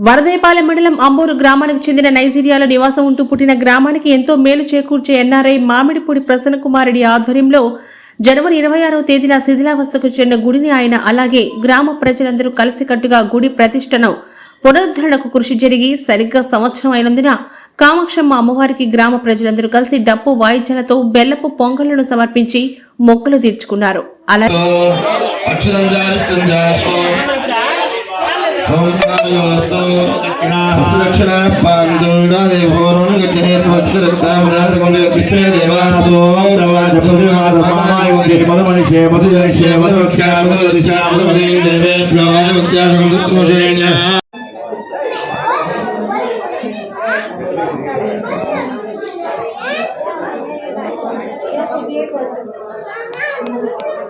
వరదయపాలెం మండలం అంబూరు గ్రామానికి చెందిన నైజీరియాలో నివాసం ఉంటూ పుట్టిన గ్రామానికి ఎంతో మేలు చేకూర్చే ఎన్ఆర్ఐ మామిడిపూడి ప్రసన్న కుమారుడి ఆధ్వర్యంలో జనవరి ఇరవై ఆరవ తేదీన శిథిలావస్థకు చెందిన గుడిని ఆయన అలాగే గ్రామ ప్రజలందరూ కలిసికట్టుగా గుడి ప్రతిష్టను పునరుద్ధరణకు కృషి జరిగి సరిగ్గా సంవత్సరం అయినందున కామాక్షమ్మ అమ్మవారికి గ్రామ ప్రజలందరూ కలిసి డప్పు వాయిద్యాలతో బెల్లపు పొంగళ్ళను సమర్పించి మొక్కలు తీర్చుకున్నారు. అలాగే దక్షిణ పాందోడాది భోరుణ్ గజనేత వచిత రక్తామదారత కొండ కృష్ణ దేవాసో మధుమనిషే మధుజనిషే మధువక్షా మధువదిషా మధుమదేం దేవేభ్యో రాజవత్యాసం దుఃఖమోషేణ్య పొంగల్ పెట్టే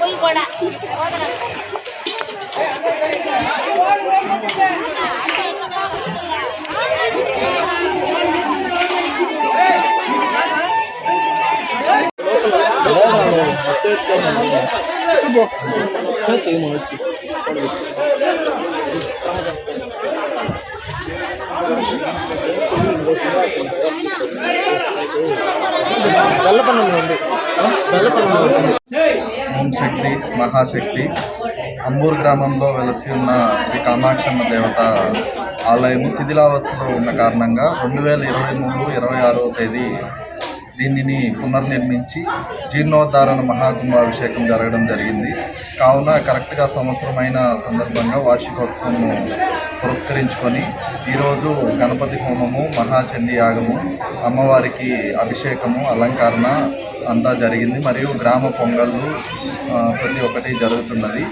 போய் போட శక్తి మహాశక్తి. అంబూర్ గ్రామంలో వెలసి ఉన్న శ్రీ కామాక్షమ్మ దేవత ఆలయము శిథిలావస్థలో ఉన్న కారణంగా రెండు వేల ఇరవై మూడు ఇరవై ఆరవ తేదీ దీనిని పునర్నిర్మించి జీర్ణోద్ధారణ మహాకుంభాభిషేకం జరగడం జరిగింది. కావున కరెక్ట్గా సంవత్సరమైన సందర్భంగా వార్షికోత్సవం పురస్కరించుకొని ఈరోజు గణపతి హోమము మహాచండీ యాగము అమ్మవారికి అభిషేకము అలంకరణ అంతా జరిగింది. మరియు గ్రామ పొంగళ్ళు ప్రతి ఒక్కటి జరుగుతున్నది.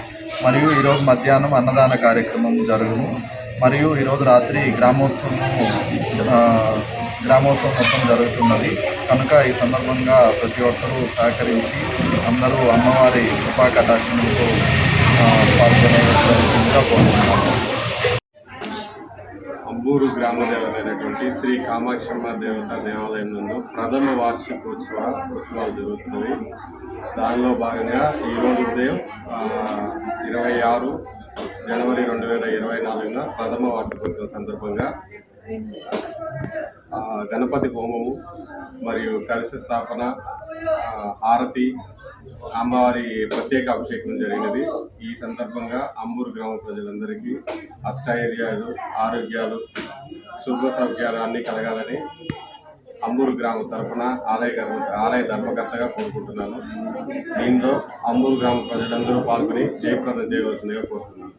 మరియు ఈరోజు మధ్యాహ్నం అన్నదాన కార్యక్రమం జరుగును. మరియు ఈరోజు రాత్రి గ్రామోత్సవము గ్రామోత్సవం మొత్తం జరుగుతున్నది. కనుక ఈ సందర్భంగా ప్రతి ఒక్కరూ సహకరించి అందరూ అమ్మవారి కృపా కటాక్షంతో పాల్గొనేందుకు అంబూరు గ్రామ దేవతైనటువంటి శ్రీ కామాక్షమ్మ దేవత దేవాలయం నందు ప్రథమ వార్షికోత్సవ ఉత్సవాలు జరుగుతున్నాయి. దానిలో భాగంగా ఈరోజు ఉదయం ఇరవై ఆరు జనవరి రెండు వేల ఇరవై నాలుగున ప్రథమ వార్షికోత్సవం సందర్భంగా గణపతి హోమము మరియు కలశ స్థాపన హారతి అమ్మవారి ప్రత్యేక అభిషేకం జరిగినది. ఈ సందర్భంగా అంబూరు గ్రామ ప్రజలందరికీ అష్టైర్యాలు ఆరోగ్యాలు శుభ సౌఖ్యాలు అన్నీ కలగాలని అంబూరు గ్రామ తరఫున ఆలయ ఆలయ ధర్మకర్తగా కోరుకుంటున్నాను. దీంతో అంబూరు గ్రామ ప్రజలందరూ పాల్గొని జయప్రదం చేయవలసిందిగా కోరుతున్నాను.